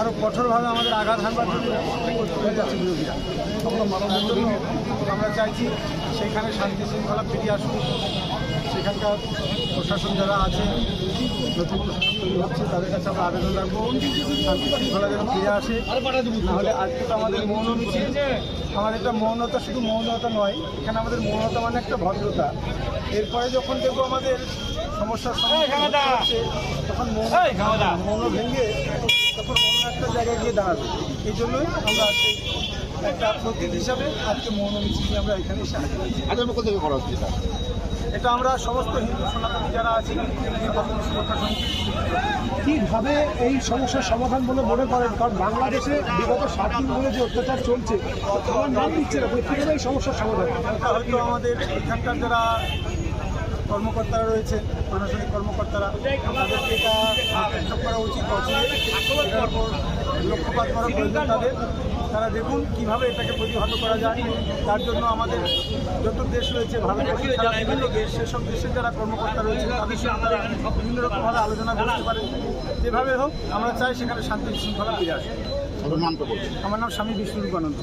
আরও কঠোরভাবে আমাদের আঘাত হানবার জন্য যাচ্ছে বিরোধীরা। তার জন্য আমরা চাইছি সেখানে শান্তি শৃঙ্খলা ফিরিয়ে আসুন সেখানকার প্রশাসন যারা আছে নতুন প্রশাসন তৈরি হচ্ছে তাদের কাছে আমরা আবেদন রাখব। শান্তি শৃঙ্খলা যেন ফিরে আসে নাহলে আজকে তো আমাদের মৌন মিছিল আমাদের একটা মৌনতা শুধু মৌনতা নয় এখানে আমাদের মৌনতা মানে একটা ভদ্রতা। এরপরে যখন দেখব আমাদের সমস্যার সম্মুখীন হচ্ছে, তখন মৌন মৌন ভেঙে জায়গায় গিয়ে দাঁড়াবে। এই জন্যই আমরা সেই একটা প্রতীক হিসাবে আজকে মৌন মিছিল আমরা এখানে এসে। আগামী কোথা থেকে করা হচ্ছে এটা? আমরা সমস্ত হিন্দু সনাতনী যারা আছি কীভাবে এই সমস্যার সমাধান বলে মনে করেন? কারণ বাংলাদেশে বিগত সাত দিন ধরে যে অত্যাচার চলছে আমার নাম দিচ্ছে না কীভাবে এই সমস্যার সমাধান? হয়তো আমাদের এখানকার যারা কর্মকর্তারা রয়েছে প্রশাসনিক কর্মকর্তারা তাদেরকে এটা করা উচিত এটার উপর লক্ষ্যপাত করা প্রয়োজন তাদের। তারা দেখুন কীভাবে এটাকে প্রতিহত করা যায়। তার জন্য আমাদের যত দেশ রয়েছে ভারতবর্ষ বিভিন্ন দেশ সেসব দেশের যারা কর্মকর্তা রয়েছে তাদের সঙ্গে তারা বিভিন্ন রকমভাবে আলোচনা করতে পারে যেভাবে হোক আমরা চাই সেখানে শান্তি শৃঙ্খলা ফিরে আসে। আমার নাম স্বামী বিষ্ণুরূপানন্দ